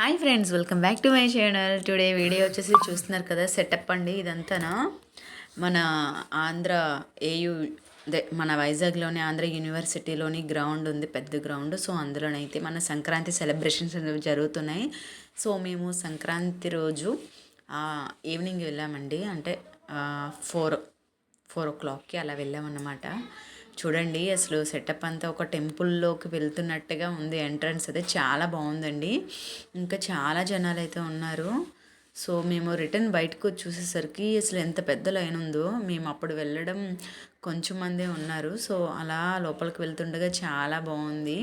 Hi friends welcome back to my channel today video వచ్చేసి చూస్తున్నారు కదా సెటప్ అండి ఇదంతానా? మన ఆంధ్ర ఏయు అదే మన వైజాగ్లోని ఆంధ్ర యూనివర్సిటీలోని గ్రౌండ్ ఉంది పెద్ద గ్రౌండ్ సో అందులోనైతే మన సంక్రాంతి సెలబ్రేషన్స్ అనేవి జరుగుతున్నాయి. సో మేము సంక్రాంతి రోజు ఈవినింగ్ వెళ్ళామండి. అంటే ఫోర్ ఫోర్ ఓ క్లాక్కి అలా వెళ్ళామన్నమాట. చూడండి అసలు సెటప్ అంతా ఒక టెంపుల్లోకి వెళ్తున్నట్టుగా ఉంది ఎంట్రన్స్. అయితే చాలా బాగుందండి. ఇంకా చాలా జనాలు అయితే ఉన్నారు. సో మేము రిటర్న్ బయటకు చూసేసరికి అసలు ఎంత పెద్ద లైన్ ఉందో మేము అప్పుడు వెళ్ళడం కొంచెం మందే ఉన్నారు. సో అలా లోపలికి వెళ్తుండగా చాలా బాగుంది.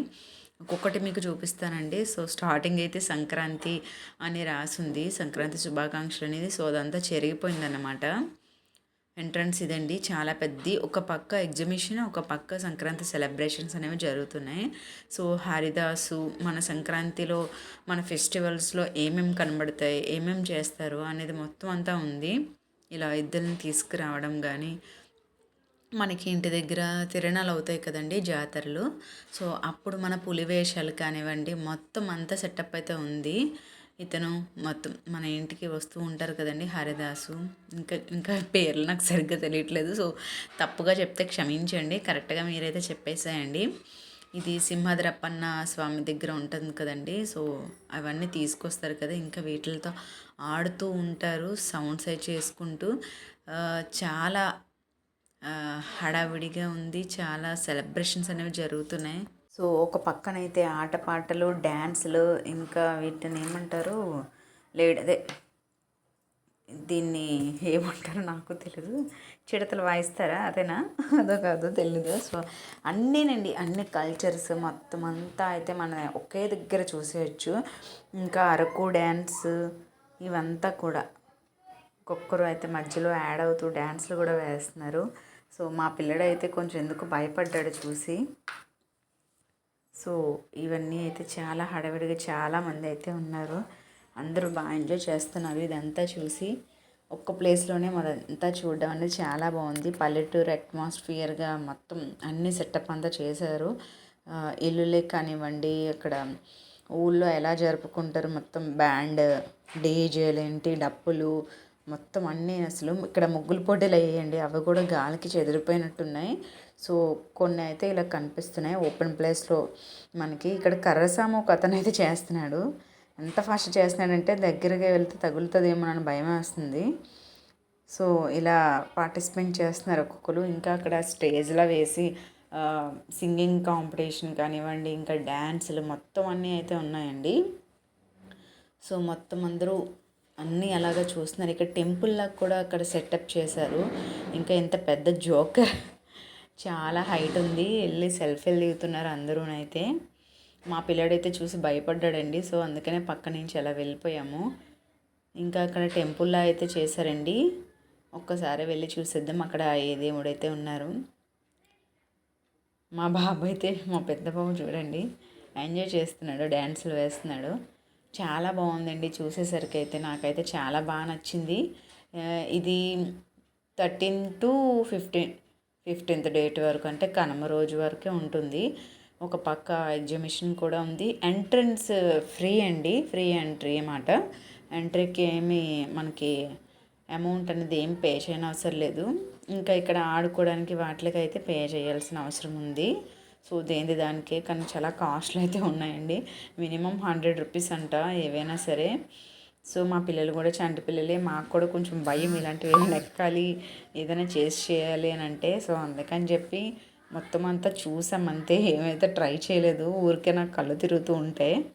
ఒక్కొక్కటి మీకు చూపిస్తానండి. సో స్టార్టింగ్ అయితే సంక్రాంతి అని రాసింది. సంక్రాంతి శుభాకాంక్షలు అనేది. సో అదంతా చెరిగిపోయిందన్నమాట. ఎంట్రన్స్ ఇదండి. చాలా పెద్ద ఒక పక్క ఎగ్జిబిషన్ ఒక పక్క సంక్రాంతి సెలబ్రేషన్స్ అనేవి జరుగుతున్నాయి. సో హరిదాసు మన సంక్రాంతిలో మన ఫెస్టివల్స్లో ఏమేమి కనబడతాయి ఏమేమి చేస్తారు అనేది మొత్తం అంతా ఉంది. ఇలా ఇద్దరిని తీసుకురావడం కానీ మనకి ఇంటి దగ్గర తిరణాలు అవుతాయి కదండి జాతరలు. సో అప్పుడు మన పులివేషాలు కానివ్వండి మొత్తం అంతా సెటప్ అయితే ఉంది. ఇతను మొత్తం మన ఇంటికి వస్తూ ఉంటారు కదండి హరిదాసు. ఇంకా ఇంకా పేర్లు నాకు సరిగ్గా తెలియట్లేదు. సో తప్పుగా చెప్తే క్షమించండి. కరెక్ట్గా మీరైతే చెప్పేసేయండి. ఇది సింహద్రప్పన్న స్వామి దగ్గర ఉంటుంది కదండి. సో అవన్నీ తీసుకొస్తారు కదా. ఇంకా వీటితో ఆడుతూ ఉంటారు సౌండ్స్ అవి చేసుకుంటూ. చాలా హడావిడిగా ఉంది. చాలా సెలబ్రేషన్స్ అనేవి జరుగుతున్నాయి. సో ఒక పక్కనైతే ఆటపాటలు డ్యాన్సులు ఇంకా వీటిని ఏమంటారు లేడ్ అదే దీన్ని ఏమంటారో నాకు తెలియదు చిడతలు వాయిస్తారా? అదేనా? అదో కాదు తెలియదు సో అన్నీనండి అన్ని కల్చర్స్ మొత్తం అంతా అయితే మన ఒకే దగ్గర చూసేయచ్చు. ఇంకా అరకు డ్యాన్స్ ఇవంతా కూడా. ఒక్కొక్కరు అయితే మధ్యలో యాడ్ అవుతూ డ్యాన్స్లు కూడా వేస్తున్నారు. సో మా పిల్లడైతే కొంచెం ఎందుకు భయపడ్డాడు చూసి. సో ఇవన్నీ అయితే చాలా హడావిడిగా చాలామంది అయితే ఉన్నారు. అందరూ బాగా ఎంజాయ్ చేస్తున్నారు ఇదంతా చూసి. ఒక్క ప్లేస్లోనే మనంతా చూడడం అనేది చాలా బాగుంది. పల్లెటూరు అట్మాస్ఫియర్గా మొత్తం అన్ని సెటప్ అంతా చేశారు. ఇల్లులే కానివ్వండి అక్కడ ఊళ్ళో ఎలా జరుపుకుంటారు మొత్తం బ్యాండ్ డీజేలేంటి డప్పులు మొత్తం అన్నీ అసలు. ఇక్కడ ముగ్గులు పోటీలు అయ్యాయండి. అవి కూడా గాలికి చెదిరిపోయినట్టున్నాయి. సో కొన్ని అయితే ఇలా కనిపిస్తున్నాయి. ఓపెన్ ప్లేస్లో మనకి. ఇక్కడ కర్రసాము ఒక అతను అయితే చేస్తున్నాడు. ఎంత ఫాస్ట్ చేస్తున్నాడంటే దగ్గరగా వెళ్తే తగులుతుందేమో అని భయం వేస్తుంది. సో ఇలా పార్టిసిపేట్ చేస్తున్నారు ఒక్కొక్కరు. ఇంకా అక్కడ స్టేజ్లో వేసి సింగింగ్ కాంపిటీషన్ కానివ్వండి ఇంకా డ్యాన్సులు మొత్తం అన్నీ అయితే ఉన్నాయండి. సో మొత్తం అందరూ అన్నీ అలాగా చూస్తున్నారు. ఇక్కడ టెంపుల్ లాగా కూడా అక్కడ సెటప్ చేశారు. ఇంకా ఎంత పెద్ద జోకర్ చాలా హైట్ ఉంది. వెళ్ళి సెల్ఫీలు దిగుతున్నారు అందరూనైతే. మా పిల్లడైతే చూసి భయపడ్డాడండి. సో అందుకనే పక్క నుంచి అలా వెళ్ళిపోయాము. ఇంకా అక్కడ టెంపుల్లా అయితే చేశారండి. ఒక్కసారి వెళ్ళి చూసేద్దాం అక్కడ ఏ దేవుడైతే ఉన్నారు. మా బాబు అయితే మా పెద్ద బాబు చూడండి. ఎంజాయ్ చేస్తున్నాడు డ్యాన్సులు వేస్తున్నాడు. చాలా బాగుందండి చూసేసరికి అయితే. నాకైతే చాలా బాగా నచ్చింది. ఇది thirteen to fifteen fifteenth date వరకు అంటే కనుమ రోజు వరకే ఉంటుంది. ఒక పక్క ఎగ్జిబిషన్ కూడా ఉంది. ఎంట్రన్స్ ఫ్రీ అండి. ఫ్రీ ఎంట్రీ అన్నమాట. ఎంట్రీకి ఏమి మనకి అమౌంట్ అనేది ఏం పే చేయని అవసరం లేదు. ఇంకా ఇక్కడ ఆడుకోవడానికి వాటికి అయితే పే చేయాల్సిన అవసరం ఉంది. సో దేని దానికే కానీ చాలా కాస్ట్లు అయితే ఉన్నాయండి. మినిమం హండ్రెడ్ రూపీస్ అంట ఏవైనా సరే. సో మా పిల్లలు కూడా చంటి పిల్లలే. మాకు కూడా కొంచెం భయం ఇలాంటివి ఏమైనా ఎక్కాలి ఏదైనా చేసి చేయాలి అని అంటే సో అందుకని చెప్పి మొత్తం అంతా చూసాం. అంతే ఏమైతే ట్రై చేయలేదు. ఊరికే నాకు కళ్ళు తిరుగుతూ ఉంటే.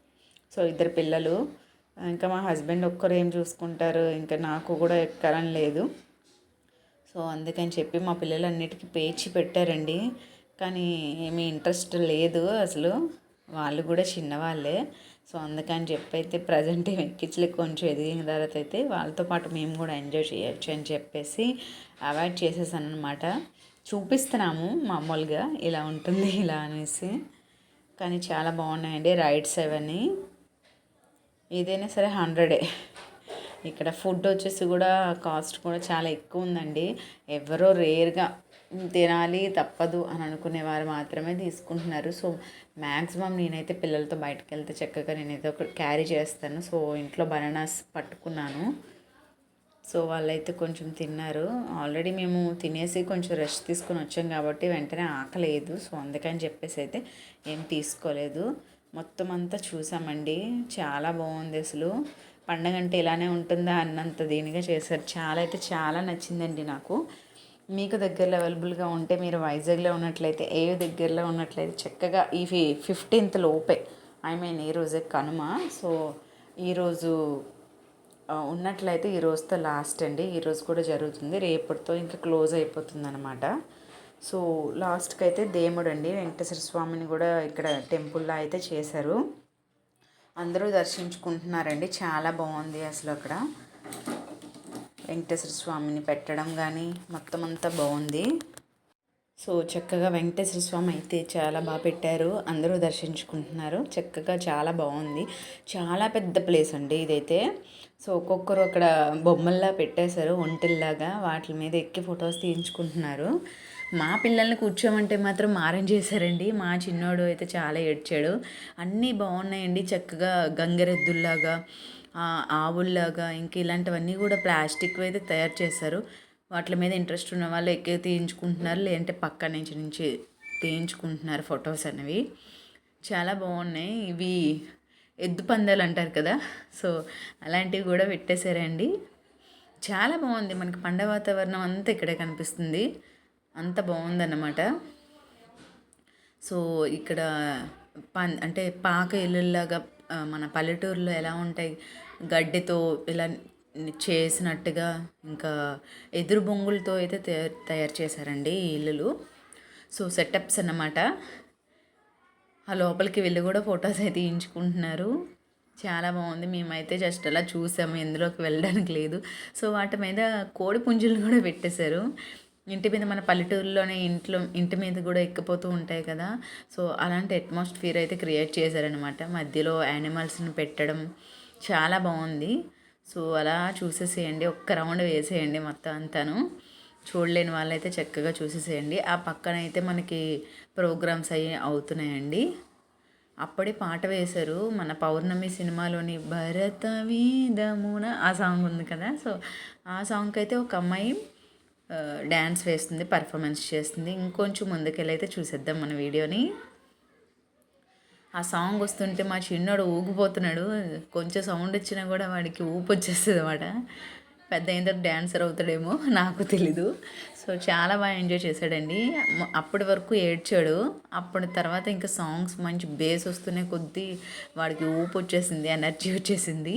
సో ఇద్దరు పిల్లలు ఇంకా మా హస్బెండ్ ఒక్కరు ఏం చూసుకుంటారు? ఇంకా నాకు కూడా ఎక్కాలని లేదు. సో అందుకని చెప్పి మా పిల్లలు అన్నిటికీ పేచి పెట్టారండి. కానీ ఏమీ ఇంట్రెస్ట్ లేదు అసలు. వాళ్ళు కూడా చిన్నవాళ్ళే. సో అందుకని చెప్పి అయితే ప్రజెంట్ ఎక్కించలే కొంచెం ఎదిగిన తర్వాత అయితే వాళ్ళతో పాటు మేము కూడా ఎంజాయ్ చేయొచ్చు అని చెప్పేసి అవాయిడ్ చేసేసాను అనమాట చూపిస్తున్నాము మామూలుగా ఇలా ఉంటుంది ఇలా అనేసి. కానీ చాలా బాగున్నాయండి రైడ్స్ అవన్నీ. ఏదైనా సరే హండ్రెడే. ఇక్కడ ఫుడ్ వచ్చేసి కూడా కాస్ట్ కూడా చాలా ఎక్కువ ఉందండి. ఎవరో రేర్గా తినాలి తప్పదు అని అనుకునే వారు మాత్రమే తీసుకుంటున్నారు. సో మ్యాక్సిమం నేనైతే పిల్లలతో బయటకు వెళ్తే చక్కగా నేనైతే ఒక క్యారీ చేస్తాను. సో ఇంట్లో బనానాస్ పట్టుకున్నాను. సో వాళ్ళైతే కొంచెం తిన్నారు. ఆల్రెడీ మేము తినేసి కొంచెం రెస్ట్ తీసుకొని వచ్చాం కాబట్టి వెంటనే ఆకలేదు. సో అందుకని చెప్పేసి అయితే ఏం తీసుకోలేదు. మొత్తం అంతా చూసామండి. చాలా బాగుంది అసలు. పండగ అంటే ఇలానే ఉంటుందా అన్నంత దీనిగా చేశారు. చాలా అయితే చాలా నచ్చిందండి నాకు. మీకు దగ్గరలో అవైలబుల్గా ఉంటే మీరు వైజాగ్లో ఉన్నట్లయితే ఏ దగ్గరలో ఉన్నట్లయితే చక్కగా ఈ ఫిఫ్టీన్త్ లోపే ఐ మీన్ ఈ రోజే కనుమ. సో ఈరోజు ఉన్నట్లయితే ఈ రోజుతో లాస్ట్ అండి. ఈ రోజు కూడా జరుగుతుంది. రేపటితో ఇంకా క్లోజ్ అయిపోతుంది అనమాట సో లాస్ట్కి అయితే దేముడు అండి వెంకటేశ్వర స్వామిని కూడా ఇక్కడ టెంపుల్లో అయితే చేశారు. అందరూ దర్శించుకుంటున్నారండి. చాలా బాగుంది అసలు అక్కడ. వెంకటేశ్వర స్వామిని పెట్టడం కానీ మొత్తం అంతా బాగుంది సో చక్కగా వెంకటేశ్వర స్వామి అయితే చాలా బాగా పెట్టారు. అందరూ దర్శించుకుంటున్నారు. చక్కగా చాలా బాగుంది చాలా పెద్ద ప్లేస్ అండి ఇదైతే. సో ఒక్కొక్కరు అక్కడ బొమ్మల్లా పెట్టేశారు ఒంటిల్లాగా. వాటి మీద ఎక్కి ఫొటోస్ తీయించుకుంటున్నారు. మా పిల్లల్ని కూర్చోమంటే మాత్రం మారం చేశారండి. మా చిన్నోడు అయితే చాలా ఏడ్చాడు. అన్నీ బాగున్నాయండి చక్కగా గంగరెద్దుల్లాగా ఆవుల్లాగా ఇంక ఇలాంటివన్నీ కూడా ప్లాస్టిక్ అయితే తయారు చేశారు. వాటి మీద ఇంట్రెస్ట్ ఉన్న వాళ్ళు ఎక్కువ తీయించుకుంటున్నారు. లేదంటే పక్క నుంచి నుంచి తీయించుకుంటున్నారు ఫొటోస్ అనేవి. చాలా బాగున్నాయి. ఇవి ఎద్దు పందాలు అంటారు కదా. సో అలాంటివి కూడా పెట్టేశారండి. చాలా బాగుంది. మనకి పండగ వాతావరణం అంతా ఇక్కడే కనిపిస్తుంది. అంత బాగుందన్నమాట. సో ఇక్కడ పన్ అంటే పాక ఇల్లులాగా మన పల్లెటూరులో ఎలా ఉంటాయి? గడ్డితో ఇలా చేసినట్టుగా ఇంకా ఎదురు బొంగులతో అయితే తయారు తయారు చేశారండి ఈ ఇల్లులు. సో సెటప్స్ అన్నమాట. ఆ లోపలికి వెళ్ళి కూడా ఫొటోస్ అయితే తీయించుకుంటున్నారు చాలా బాగుంది. మేమైతే జస్ట్ అలా చూసాము. ఎందులోకి వెళ్ళడానికి లేదు. సో వాటి మీద కోడి పుంజులు కూడా పెట్టేశారు. ఇంటి మీద మన పల్లెటూరులోనే ఇంట్లో ఇంటి మీద కూడా ఎక్కిపోతూ ఉంటాయి కదా. సో అలాంటి అట్మాస్ఫియర్ అయితే క్రియేట్ చేశారనమాట మధ్యలో యానిమల్స్ని పెట్టడం చాలా బాగుంది. సో అలా చూసేసేయండి. ఒక్క రౌండ్ వేసేయండి మొత్తం అంతాను. చూడలేని వాళ్ళైతే చక్కగా చూసేసేయండి. ఆ పక్కన అయితే మనకి ప్రోగ్రామ్స్ అవి అవుతున్నాయండి. అప్పుడే పాట వేశారు. మన పౌర్ణమి సినిమాలోని భరత వీదమున ఆ సాంగ్ ఉంది కదా. సో ఆ సాంగ్కి అయితే ఒక అమ్మాయి డ్యాన్స్ వేస్తుంది పర్ఫార్మెన్స్ చేస్తుంది. ఇంకొంచెం ముందుకెళ్ళైతే చూసేద్దాం మన వీడియోని. ఆ సాంగ్ వస్తుంటే మా చిన్నోడు ఊగిపోతున్నాడు. కొంచెం సౌండ్ వచ్చినా కూడా వాడికి ఊపు వచ్చేస్తుంది అనమాట పెద్ద అయిన తర్వాత డ్యాన్సర్ అవుతాడేమో నాకు తెలీదు. సో చాలా బాగా ఎంజాయ్ చేశాడండి. అప్పటి వరకు ఏడ్చాడు. అప్పటి తర్వాత ఇంకా సాంగ్స్ మంచి బేస్ వస్తున్న కొద్దీ వాడికి ఊపు వచ్చేసింది ఎనర్జీ వచ్చేసింది.